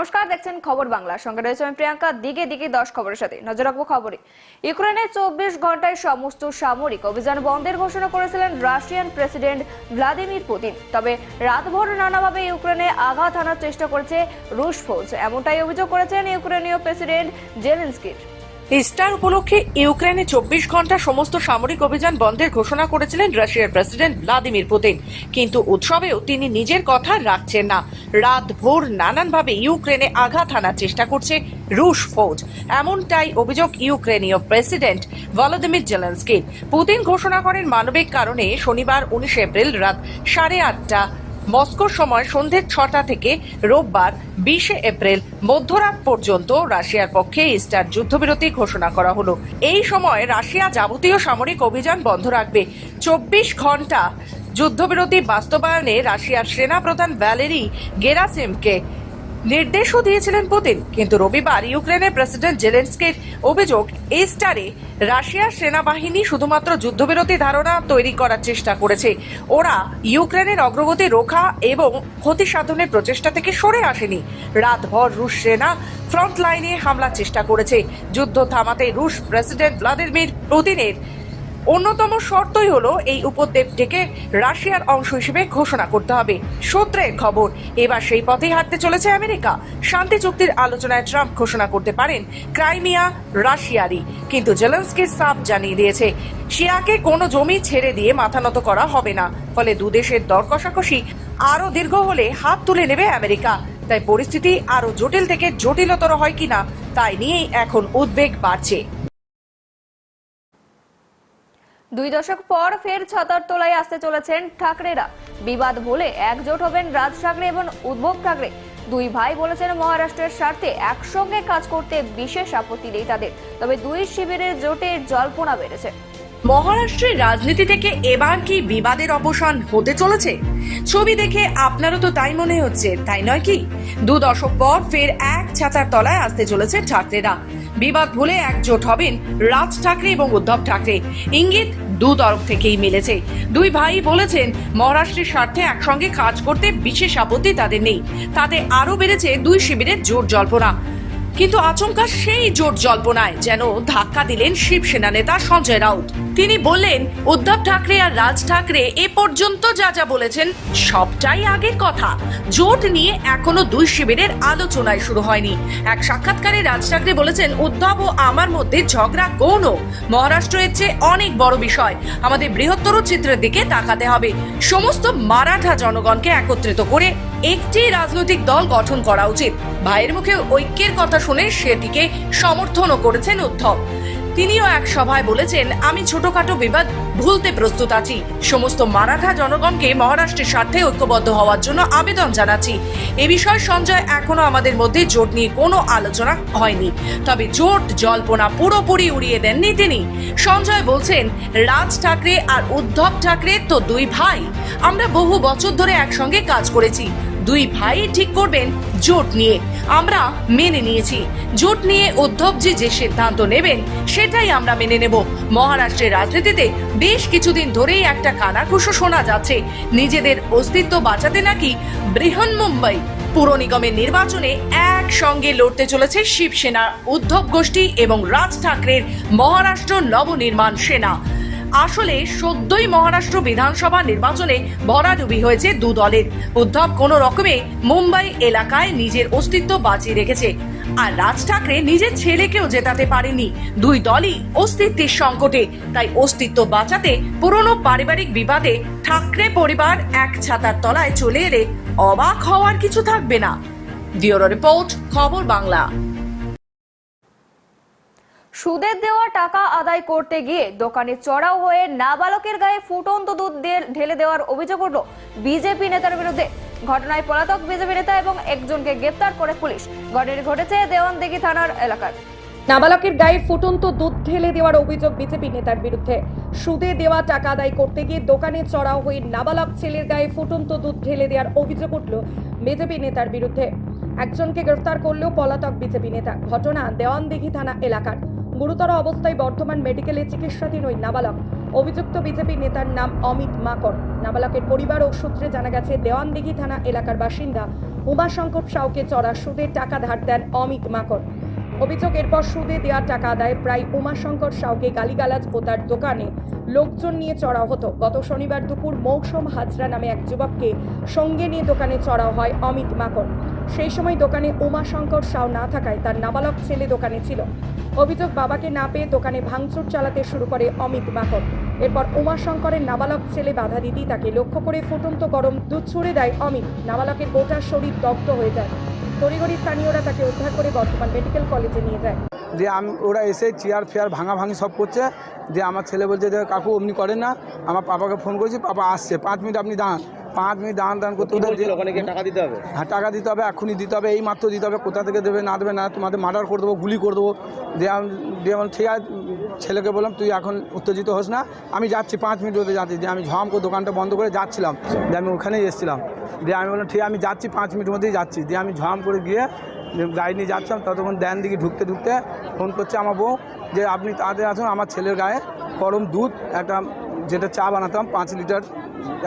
নমস্কার, দেখছেন খবর বাংলা। সঙ্গে রয়েছে আমি প্রিয়াঙ্কা। দিকে দিকে দশ খবরের সাথে। নজর রাখব খবরে। ইউক্রেনে চব্বিশ ঘন্টায় সমস্ত সামরিক অভিযান বন্ধের ঘোষণা করেছিলেন রাশিয়ান প্রেসিডেন্ট ভ্লাদিমির পুতিন। তবে রাতভর নানাভাবে ইউক্রেনে আঘাত হানার চেষ্টা করেছে রুশ ফৌজ। এমনটাই অভিযোগ করেছেন ইউক্রেনীয় প্রেসিডেন্ট জেলেন্সকির। ইস্টার উপলক্ষে ইউক্রেনে চব্বিশ ঘণ্টা সমস্ত সামরিক অভিযান বন্ধের ঘোষণা করেছিলেন রাশিয়ার প্রেসিডেন্ট ভ্লাদিমির পুতিন। কিন্তু উৎসবেও তিনি নিজের কথা রাখছেন না। রাত ভোর নানানভাবে ইউক্রেনে আঘাত হানার চেষ্টা করছে রুশ ফৌজ। এমনটাই অভিযোগ ইউক্রেনীয় প্রেসিডেন্ট ভলোদিমির জেলেন্সকির। পুতিন ঘোষণা করেন মানবিক কারণে শনিবার উনিশ এপ্রিল রাত সাড়ে আটটা মস্কোর সময় সন্ধ্যে ছটা থেকে রোববার বিশে এপ্রিল মধ্যরাত পর্যন্ত রাশিয়ার পক্ষে ইস্টার যুদ্ধবিরতি ঘোষণা করা হলো। এই সময় রাশিয়া যাবতীয় সামরিক অভিযান বন্ধ রাখবে। চব্বিশ ঘণ্টা যুদ্ধবিরতি বাস্তবায়নে রাশিয়ার সেনাপ্রধান ভ্যালেরি গেরাসিমকে নির্দেশও দিয়েছিলেন পুতিন, কিন্তু রবিবার ইউক্রেনের প্রেসিডেন্ট জেলেন্সকির অভিযোগ ইস্টারে রাশিয়ার সেনাবাহিনী শুধুমাত্র যুদ্ধবিরতি ধারণা তৈরি করার চেষ্টা করেছে। ওরা ইউক্রেনের অগ্রগতি রোখা এবং ক্ষতি সাধনের প্রচেষ্টা থেকে সরে আসেনি। রাতভর রুশ সেনা ফ্রন্ট লাইনে হামলার চেষ্টা করেছে। যুদ্ধ থামাতে রুশ প্রেসিডেন্ট ভ্লাদিমির পুতিনের অন্যতম শর্তই হলো এই উপদ্বীপটিকে রাশিয়ার অংশ হিসেবে ঘোষণা করতে হবে। সূত্রের খবর, এবার সেই পথেই হাঁটতে চলেছে আমেরিকা। শান্তি চুক্তির আলোচনায় ট্রাম্প ঘোষণা করতে পারেন ক্রাইমিয়া রাশিয়ারই। কিন্তু জেলেন্সকির সাপ জানিয়ে দিয়েছে, শিয়াকে কোনো জমি ছেড়ে দিয়ে মাথা নত করা হবে না। ফলে দুদেশের দর কষাকষি আরও দীর্ঘ হলে হাত তুলে নেবে আমেরিকা। তাই পরিস্থিতি আরও জটিল থেকে জটিলতর হয় কিনা, তাই নিয়েই এখন উদ্বেগ বাড়ছে। দুই দশক পর ফের ছাতার তলায় আসতে চলেছেন ঠাকরেরা। বিবাদ ভুলে একজোট হবেন রাজ ঠাকরে এবং উদ্ভব ঠাকরে। দুই ভাই বলেছেন মহারাষ্ট্রের স্বার্থে একসঙ্গে কাজ করতে বিশেষ আপত্তি নেই তাদের। তবে দুই শিবিরের জোটে জল্পনা বেড়েছে। মহারাষ্ট্রের রাজনীতি থেকে এবার কি বিবাদের অবসান হতে চলেছে? ছবি দেখে আপনারও তো তাই মনে হচ্ছে, তাই নয় কি? দু দশক পর ফের এক ছাতার তলায় আসতে চলেছে ঠাকরেরা বিবাদ ভুলে একজোট হবেন রাজ ঠাকরে এবং উদ্ধব ঠাকরে। ইঙ্গিত, দু তরফ থেকেই মিলেছে। দুই ভাই বলেছেন, মহারাষ্ট্রের স্বার্থে একসঙ্গে কাজ করতে বিশেষ আপত্তি তাদের নেই। তাতে আরও বেড়েছে দুই শিবিরের জোট জল্পনা। কিন্তু আচমকা সেই জোট জল্পনায় যেন ধাক্কা দিলেন শিবসেনা নেতা সঞ্জয় রাউত। তিনি বললেন, উদ্ধব ঠাকরে আর রাজ ঠাকরে এ পর্যন্ত যা যা বলেছেন, সবটাই আগের কথা। জোট নিয়ে এখনও দুই শিবিরের আলোচনায় শুরু হয়নি। এক সাক্ষাৎকারে রাজ ঠাকরে বলেছেন, উদ্ধব ও আমার মধ্যে ঝগড়া গৌণ। মহারাষ্ট্রের চেয়ে অনেক বড় বিষয়। আমাদের বৃহত্তর চিত্রের দিকে তাকাতে হবে। সমস্ত মারাঠা জনগণকে একত্রিত করে একটি রাজনৈতিক দল গঠন করা উচিত। ভাইয়ের মুখে ঐক্যের কথা শুনে সেটিকে সমর্থনও করেছেন উদ্ধব। তিনিও এক সভায় বলেছেন, আমি ছোটখাটো বিবাদ ভুলতে প্রস্তুত আছি। সমস্ত মারাঠা জনগণকে মহারাষ্ট্রের স্বার্থে ঐক্যবদ্ধ হওয়ার জন্য আবেদন জানাচ্ছি। এ বিষয়ে সঞ্জয় এখনও আমাদের মধ্যে জোট নিয়ে কোনো আলোচনা হয়নি। তবে জোট জল্পনা পুরোপুরি উড়িয়ে দেননি তিনি। সঞ্জয় বলছেন, রাজ ঠাকরে আর উদ্ধব ঠাকরে তো দুই ভাই। আমরা বহু বছর ধরে একসঙ্গে কাজ করেছি। দুই ভাই ঠিক করবেন জোট নিয়ে। আমরা মেনে নিয়েছি। জোট নিয়ে উদ্ধবজি যে সিদ্ধান্ত নেবেন, সেটাই আমরা মেনে নেব। মহারাষ্ট্রের রাজনীতিতে বেশ কিছুদিন ধরেই একটা কানাঘুষো শোনা যাচ্ছে। নিজেদের অস্তিত্ব বাঁচাতে নাকি বৃহন মুম্বাই পুর নিগমের নির্বাচনে একসঙ্গে লড়তে চলেছে শিবসেনা উদ্ধব গোষ্ঠী এবং রাজ ঠাকরের মহারাষ্ট্র নবনির্মাণ সেনা। আসলে সদ্যই মহারাষ্ট্র বিধানসভা নির্বাচনে ভরাডুবি হয়েছে দু দলের। উদ্ধব কোনো রকমে মুম্বাই এলাকায় নিজের অস্তিত্ব বাঁচিয়ে রেখেছে। আর রাজ ঠাকরে নিজের ছেলেকেও জেতাতে পারেনি। দুই দলই অস্তিত্বের সংকটে। তাই অস্তিত্ব বাঁচাতে পুরনো পারিবারিক বিবাদে ঠাকরে পরিবার এক ছাতার তলায় চলে এলে অবাক হওয়ার কিছু থাকবে না। ব্যুরো রিপোর্ট, খবর বাংলা। সুদের দেওয়া টাকা আদায় করতে গিয়ে দোকানে চড়াও হয়ে নাবালকের গায়ে ফুটন্ত দুধ ঢেলে দেওয়ার অভিযোগ উঠল বিজেপি নেতার বিরুদ্ধে। ঘটনায় পলাতক বিজেপি নেতা এবং একজনকে গ্রেপ্তার করে পুলিশ। ঘটনাটি ঘটেছে দেওয়ানদিঘি থানার এলাকায়। নাবালকের গায়ে ফুটন্ত দুধ ঢেলে দেওয়ার অভিযোগ বিজেপি নেতার বিরুদ্ধে। সুদে দেওয়া টাকা আদায় করতে গিয়ে দোকানে চড়াও হয়ে নাবালক ছেলের গায়ে ফুটন্ত দুধ ঢেলে দেওয়ার অভিযোগ উঠল বিজেপি নেতার বিরুদ্ধে। একজনকে গ্রেফতার করলেও পলাতক বিজেপি নেতা। ঘটনা দেওয়ানদিঘি থানা এলাকার। গুরুতর অবস্থায় বর্ধমান মেডিকেলে চিকিৎসাধীন ওই নাবালক। অভিযুক্ত বিজেপি নেতার নাম অমিত মাকর নাবালকের পরিবার ও সূত্রে জানা গেছে, দেওয়ানদিঘি থানা এলাকার বাসিন্দা উমাশঙ্কর সাউকে চড়া সুদের টাকা ধার দেন অমিত মাকর অভিযোগ এরপর সুদে দেওয়া টাকা আদায় প্রায় উমাশঙ্কর সাউকে গালিগালাজ ও তার দোকানে লোকজন নিয়ে চড়াও হতো। গত শনিবার দুপুর মৌসুম হাজরা নামে এক যুবককে সঙ্গে নিয়ে দোকানে চড়াও হয় অমিত মাকর সেই সময় দোকানে উমাশঙ্কর সাউ না থাকায় তার নাবালক ছেলে দোকানে ছিল। অভিযোগ বাবাকে না পেয়ে দোকানে ভাঙচুর চালাতে শুরু করে অমিত মাকর এরপর উমাশঙ্করের নাবালক ছেলে বাধা দিতেই তাকে লক্ষ্য করে ফুটন্ত গরম দুধ ছুড়ে দেয় অমিত। নাবালকের গোটা শরীর দগ্ধ হয়ে যায়। তড়িঘড়ি স্থানীয়রা তাকে উদ্ধার করে বর্তমান মেডিকেল কলেজে নিয়ে যায়। যে আমি, ওরা এসে চেয়ার ফেয়ার ভাঙা ভাঙি সব করছে। যে আমার ছেলে বলছে যে কাকু অমনি করেন না, আমার পাপাকে ফোন করেছি, পাপা আসছে। পাঁচ মিনিট আপনি দাঁড়ান। পাঁচ মিনিট দাঁড়ান দাঁড়ান করতে ওখানে টাকা দিতে হবে? হ্যাঁ টাকা দিতে হবে এক্ষুনি দিতে হবে এই মাত্র দিতে হবে কোথা থেকে দেবে না দেবে না তোমাদের মার্ডার করে দেবো গুলি করে দেবো। বললাম ঠিক আছে ছেলেকে বললাম তুই এখন উত্তেজিত হোস না আমি যাচ্ছি পাঁচ মিনিট ওদের যাচ্ছি। দিয়ে আমি ঝম করে দোকানটা বন্ধ করে যাচ্ছিলাম। দিয়ে আমি ওখানেই এসেছিলাম। দিয়ে আমি বললাম ঠিক আছে, আমি যাচ্ছি পাঁচ মিনিটের মধ্যেই যাচ্ছি। দিয়ে আমি ঝম করে গিয়ে গাড়ি নিয়ে যাচ্ছিলাম ততক্ষণ দেন দিকে ঢুকতে ঢুকতে ফোন করছে আমার বউ যে আপনি তাড়াতাড়ি আসুন আমার ছেলের গায়ে গরম দুধ একটা যেটা চা বানাতাম পাঁচ লিটার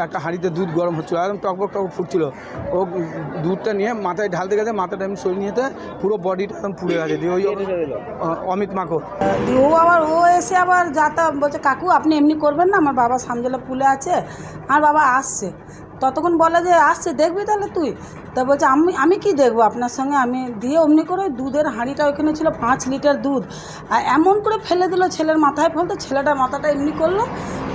একটা হাঁড়িতে দুধ গরম হচ্ছিল একদম টকবক টক ফুটছিল। ও দুধটা নিয়ে মাথায় ঢালতে গেছে মাথাটা আমি সরিয়ে নিয়েতে পুরো বডিটা একদম পুড়ে গেছে। দিয়ে ওই অমিত মাখো দিয়ে ও আবার ও এসে আবার যাতা বলছে কাকু আপনি এমনি করবেন না? আমার বাবা সামজলা পুলে আছে আর বাবা আসছে। ততক্ষণ বলে যে আসছে দেখবি তাহলে তুই? তা বলছে আমি আমি কি দেখব? আপনার সঙ্গে আমি দিয়ে অমনি করে দুধের হাঁড়িটা ওইখানে ছিল পাঁচ লিটার দুধ। আর এমন করে ফেলে দিল ছেলের মাথায় ফেলতো ছেলেটা মাথাটা এমনি করল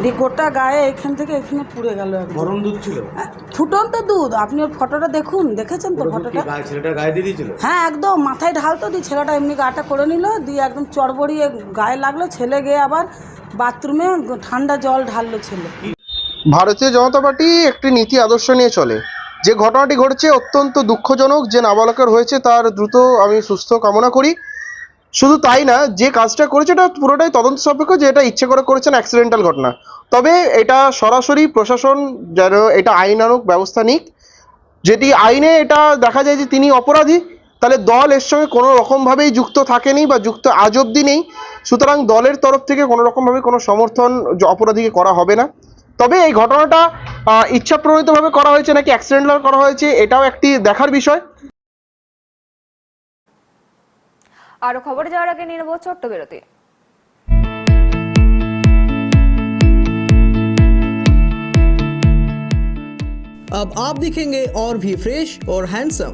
দিয়ে গোটা গায়ে এখান থেকে এখানে পুড়ে গেল গরম দুধ ছিল? ফুটন্ত দুধ। আপনি ওর ফটোটা দেখুন দেখেছেন তো ফটোটা? গায়ে ছেলেটার গায়ে দিয়ে দিয়েছিল? হ্যাঁ একদম মাথায় ঢালতো দিয়ে ছেলেটা এমনি গাটা করে নিল দিয়ে একদম চড়বড়িয়ে গায়ে লাগল ছেলে গিয়ে আবার বাথরুমে ঠান্ডা জল ঢাললো ছেলে। ভারতীয় জনতা পার্টি একটি নীতি আদর্শ নিয়ে চলে। যে ঘটনাটি ঘটেছে অত্যন্ত দুঃখজনক, যে নাবালকের হয়েছে তার দ্রুত আমি সুস্থ কামনা করি। শুধু তাই না, যে কাজটা করেছে এটা পুরোটাই তদন্ত সাপেক্ষ যে এটা ইচ্ছে করে করেছেন অ্যাক্সিডেন্টাল ঘটনা। তবে এটা সরাসরি প্রশাসন যেন এটা আইনানুক ব্যবস্থা নিক। যদি আইনে এটা দেখা যায় যে তিনি অপরাধী, তাহলে দল এর সঙ্গে কোনো রকমভাবেই যুক্ত থাকেনি বা যুক্ত আজ অব্দি নেই। সুতরাং দলের তরফ থেকে কোনো রকমভাবে কোনো সমর্থন অপরাধীকে করা হবে না। তবে এই ঘটনাটা আহ, ইচ্ছাপ্রণীতভাবে করা হয়েছে নাকি অ্যাক্সিডেন্টাল করা হয়েছে এটাও একটি দেখার বিষয় আরো খবরে যাওয়ার আগে নিয়ে নেবো ছোট্ট বিরতি अब आप दिखेंगे और भी फ्रेश और हैंडसम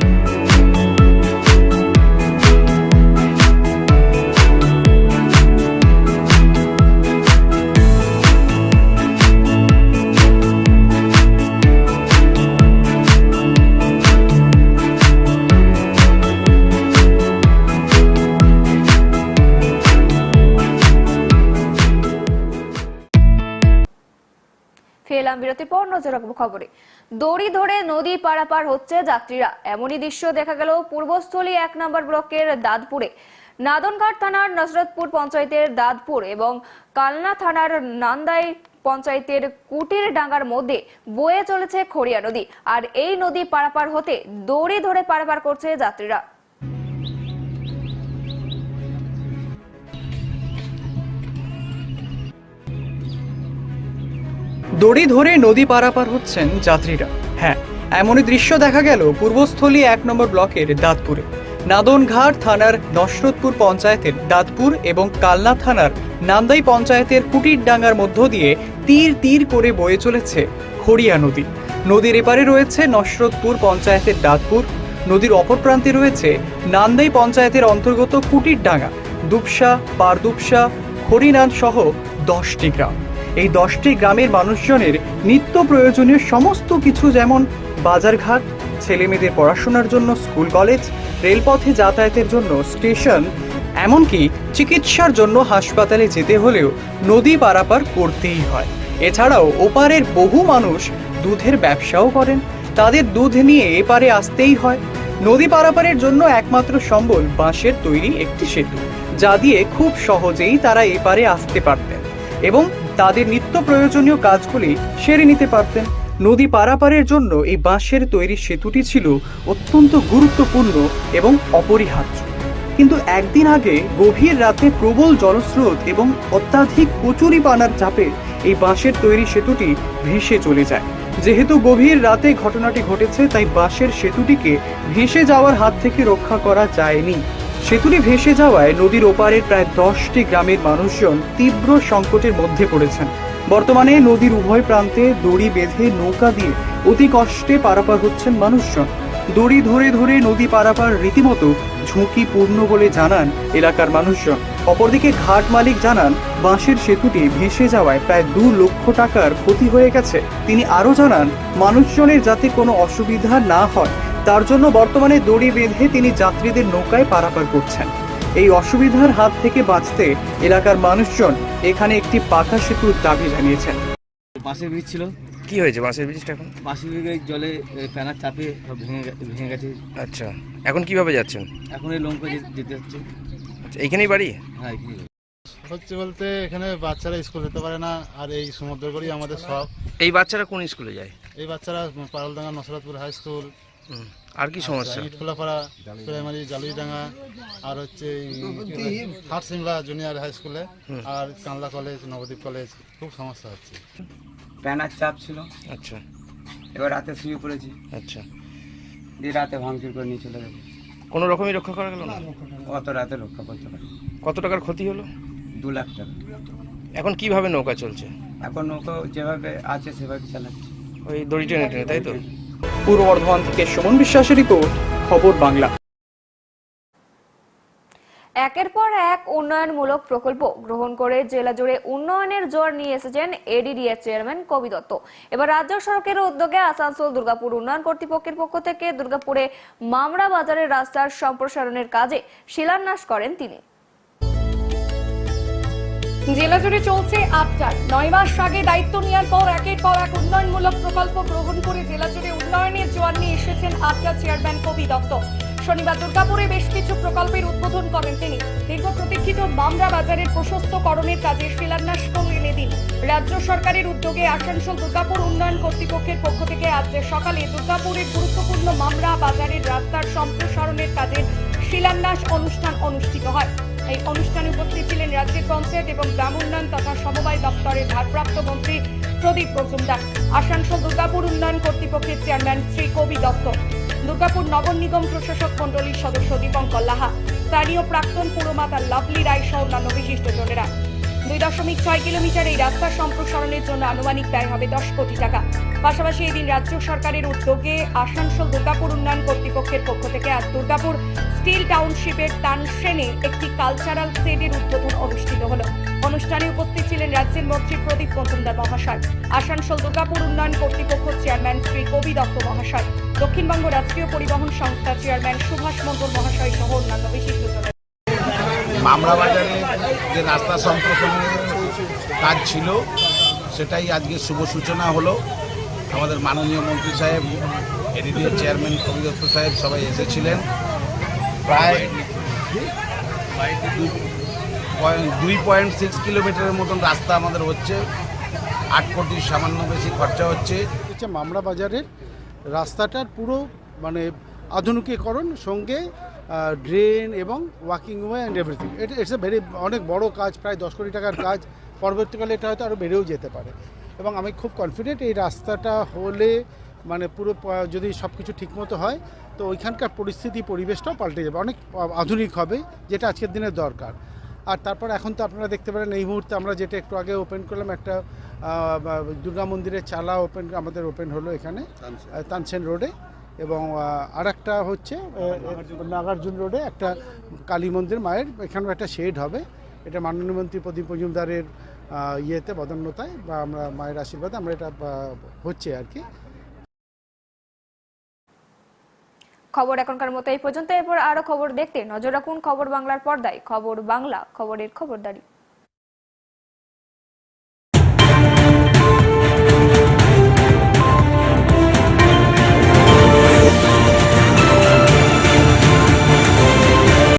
ফেলাম বিরতির পর নজর রাখব খবরে। দড়ি ধরে নদী পারাপার হচ্ছে যাত্রীরা। এমনই দৃশ্য দেখা গেল পূর্বস্থলী এক নম্বর ব্লকের দাদপুরে নাদনঘাট থানার নসরতপুর পঞ্চায়েতের দাদপুর এবং কালনা থানার নান্দাই পঞ্চায়েতের কুটির ডাঙ্গার মধ্যে বয়ে চলেছে খড়িয়া নদী। আর এই নদী পারাপার হতে দড়ি ধরে পারাপার করছে যাত্রীরা। দড়ি ধরে নদী পারাপার হচ্ছেন যাত্রীরা। হ্যাঁ এমনই দৃশ্য দেখা গেল পূর্বস্থলী এক নম্বর ব্লকের দাঁতপুরে। নাদনঘাট থানার নসরতপুর পঞ্চায়েতের দাঁতপুর এবং কালনা থানার নান্দাই পঞ্চায়েতের কুটির ডাঙ্গার মধ্য দিয়ে তীর তীর করে বয়ে চলেছে খড়িয়া নদী। নদীর এপারে রয়েছে নসরতপুর পঞ্চায়েতের দাঁতপুর। নদীর অপর প্রান্তে রয়েছে নান্দাই পঞ্চায়েতের অন্তর্গত কুটির ডাঙ্গা দুপসা, পারদুপসা হরিনাথ সহ দশটি গ্রাম। এই দশটি গ্রামের মানুষজনের নিত্য প্রয়োজনীয় সমস্ত কিছু যেমন বাজারঘাট, ছেলেমেয়েদের পড়াশোনার জন্য স্কুল কলেজ, রেলপথে যাতায়াতের জন্য স্টেশন, এমনকি চিকিৎসার জন্য হাসপাতালে যেতে হলেও নদী পারাপার করতেই হয়। এছাড়াও ওপারের বহু মানুষ দুধের ব্যবসাও করেন। তাদের দুধ নিয়ে এপারে আসতেই হয়। নদী পারাপারের জন্য একমাত্র সম্বল বাঁশের তৈরি একটি সেতু, যা দিয়ে খুব সহজেই তারা এপারে আসতে পারতেন। এবং তাদের নিত্য প্রয়োজনীয় কাজগুলি সেরে নিতে পারতেন। নদী পারাপারের জন্য এই বাঁশের তৈরি সেতুটি ছিল অত্যন্ত গুরুত্বপূর্ণ এবং অপরিহার্য। কিন্তু একদিন আগে গভীর রাতে প্রবল জলস্রোত এবং অত্যাধিক কচুরি পানার চাপে এই বাঁশের তৈরি সেতুটি ভেসে চলে যায়। যেহেতু গভীর রাতে ঘটনাটি ঘটেছে, তাই বাঁশের সেতুটিকে ভেসে যাওয়ার হাত থেকে রক্ষা করা যায়নি। সেতুটি ভেসে যাওয়ায় নদীর ওপারের প্রায় দশটি গ্রামের মানুষজন তীব্র সংকটের মধ্যে পড়েছেন। বর্তমানে নদীর উভয় প্রান্তে দড়ি বেঁধে নৌকা দিয়ে অতি কষ্টে পারাপার হচ্ছেন মানুষজন। দড়ি ধরে ধরে নদী পারাপার রীতিমতো ঝুঁকিপূর্ণ বলে জানান এলাকার মানুষজন। অপরদিকে ঘাট মালিক জানান, বাঁশের সেতুটি ভেসে যাওয়ায় প্রায় দু লক্ষ টাকার ক্ষতি হয়ে গেছে। তিনি আরও জানান, মানুষজনের যাতে কোনো অসুবিধা না হয় তার জন্য বর্তমানে দড়ি বেঁধে তিনি যাত্রীদের নৌকায় পারাপার করছেন। এই অসুবিধার হাত থেকে বাঁচতে এলাকার মানুষজন এখানে একটি পাকা সেতুর দাবি জানিয়েছেন। বাঁশের ব্রিজ ছিল। কি হয়েছে বাসের ব্রিজটা এখন? বাঁশের ব্রিজের জলে প্যানার চাপে সব ভেঙে গে- ভেঙে গেছে। আচ্ছা এখন কীভাবে যাচ্ছেন? এখন এই লঙ্কা যেতে হচ্ছে। আচ্ছা এইখানেই বাড়ি? হ্যাঁ হচ্ছে বলতে এখানে বাচ্চারা স্কুল যেতে পারে না আর এই সমুদ্রগড়ি আমাদের সব। এই বাচ্চারা কোন স্কুলে যায়? এই বাচ্চারা পারলডাঙ্গা নসরতপুর হাই স্কুল। আর কি সমস্যা? ইটখোলাপাড়া প্রাইমারি জালুইডাঙ্গা আর হচ্ছে হাট সিমলা জুনিয়র হাই স্কুলে আর কানলা কলেজ নবদ্বীপ কলেজ খুব সমস্যা হচ্ছে। প্যানার চাপ ছিল। আচ্ছা। এবার রাতে শুয়ে পড়েছি। আচ্ছা। দিয়ে রাতে ভাঙচুর করে নিয়ে চলে গেছে কোনো রকমই রক্ষা করা গেল না? অত রাতে রক্ষা করতে পারি কত টাকার ক্ষতি হলো? দু লাখ টাকা। এখন কীভাবে নৌকা চলছে? এখন নৌকা যেভাবে আছে সেভাবে চালাচ্ছে। ওই দড়ি টেনে টেনে তাই তো? পূর্ব বর্ধমান থেকে সুমন বিশ্বাসের রিপোর্ট, খবর বাংলা। একের পর এক উন্নয়নমূলক প্রকল্প গ্রহণ করে জেলা জুড়ে উন্নয়নের জোর নিয়ে এসেছেন এডিডিএ চেয়ারম্যান কবি দত্ত। এবার রাজ্য সড়কের উদ্যোগে আসানসোল দুর্গাপুর উন্নয়ন কর্তৃপক্ষের পক্ষ থেকে দুর্গাপুরে মামরা বাজারের রাস্তার সম্প্রসারণের কাজে শিলান্যাস করেন তিনি। জেলা জুড়ে চলছে আবটার নয় মাস আগে দায়িত্ব নেওয়ার পর একের পর এক উন্নয়নমূলক প্রকল্প গ্রহণ করে জেলা জুড়ে উন্নয়নের জোয়ার নিয়ে এসেছেন আবটার চেয়ারম্যান কবি দত্ত। শনিবার দুর্গাপুরে বেশ কিছু প্রকল্পের উদ্বোধন করেন তিনি। দীর্ঘ প্রতীক্ষিত মামরা বাজারের প্রশস্তকরণের কাজে শিলান্যাস করলেন এদিন। রাজ্য সরকারের উদ্যোগে আসানসোল দুর্গাপুর উন্নয়ন কর্তৃপক্ষের পক্ষ থেকে আজ সকালে দুর্গাপুরের গুরুত্বপূর্ণ মামরা বাজারের রাস্তার সম্প্রসারণের কাজের শিলান্যাস অনুষ্ঠান অনুষ্ঠিত হয়। এই অনুষ্ঠানে উপস্থিত ছিলেন রাজ্যের পঞ্চায়েত এবং গ্রাম উন্নয়ন তথা সমবায় দপ্তরের ভারপ্রাপ্ত মন্ত্রী প্রদীপ মজুমদার, আসানসোল দুর্গাপুর উন্নয়ন কর্তৃপক্ষের চেয়ারম্যান শ্রী কবি দত্ত, দুর্গাপুর নগর নিগম প্রশাসক মন্ডলীর সদস্য দীপঙ্কর লাহা, স্থানীয় প্রাক্তন পুরমাতা লাভলি রায় সহ অন্যান্য বিশিষ্টজনেরা। দুই দশমিক ছয় কিলোমিটার এই রাস্তার সম্প্রসারণের জন্য আনুমানিক ব্যয় হবে দশ কোটি টাকা। পাশাপাশি এদিন রাজ্য সরকারের উদ্যোগে আসানসোল দুর্গাপুর উন্নয়ন কর্তৃপক্ষের পক্ষ থেকে আজ দুর্গাপুর স্টিল টাউনশিপের তানসেনে একটি কালচারাল সেডের উদ্বোধন অনুষ্ঠিত হল। অনুষ্ঠানে উপস্থিত ছিলেন রাজ্যের মন্ত্রী প্রদীপ মজুমদার মহাশয়, আসানসোল দুর্গাপুর উন্নয়ন কর্তৃপক্ষ চেয়ারম্যান শ্রী কবি দত্ত মহাশয়, দক্ষিণবঙ্গ রাষ্ট্রীয় পরিবহন সংস্থা চেয়ারম্যান সুভাষ মণ্ডল মহাশয় সহ অন্যান্য বিশিষ্টজনেরা মামরা বাজারে যে রাস্তা সম্প্রসারণের কাজ ছিল, সেটাই আজকে শুভ সূচনা হলো। আমাদের মাননীয় মন্ত্রী সাহেব, এডিডিএ চেয়ারম্যান কবি দত্ত সাহেব সবাই এসেছিলেন। প্রায় দুই পয়েন্ট সিক্স কিলোমিটারের মতন রাস্তা আমাদের হচ্ছে। আট কোটি সামান্য বেশি খরচা হচ্ছে। হচ্ছে মামরা বাজারের রাস্তাটার পুরো মানে আধুনিকীকরণ সঙ্গে ড্রেন এবং ওয়াকিং ওয়ে অ্যান্ড এভরিথিং এটা ইটস এ ভেরি অনেক বড় কাজ প্রায় দশ কোটি টাকার কাজ। পরবর্তীকালে এটা হয়তো আরও বেড়েও যেতে পারে। এবং আমি খুব কনফিডেন্ট এই রাস্তাটা হলে মানে পুরো যদি সব কিছু ঠিকমতো হয় তো ওইখানকার পরিস্থিতি পরিবেশটাও পাল্টে যাবে। অনেক আধুনিক হবে যেটা আজকের দিনের দরকার। আর তারপর এখন তো আপনারা দেখতে পারেন এই মুহূর্তে আমরা যেটা একটু আগে ওপেন করলাম একটা দুর্গা মন্দিরের চালা ওপেন আমাদের ওপেন হলো এখানে তানসেন। রোডে এবং আর একটা হচ্ছে নাগার্জুন রোডে একটা কালী মন্দির, মায়ের, এখানেও একটা শেড হবে। এটা মাননীয় মন্ত্রী প্রদীপ মজুমদারের ইয়েতে বদন্যতায় বা আমরা মায়ের আশীর্বাদে আমরা এটা হচ্ছে আর কি। খবর এখনকার মতো এই পর্যন্ত। এরপর আরও খবর দেখতে নজর রাখুন খবর বাংলার পর্দায়। খবর বাংলা, খবরের খবরদারি।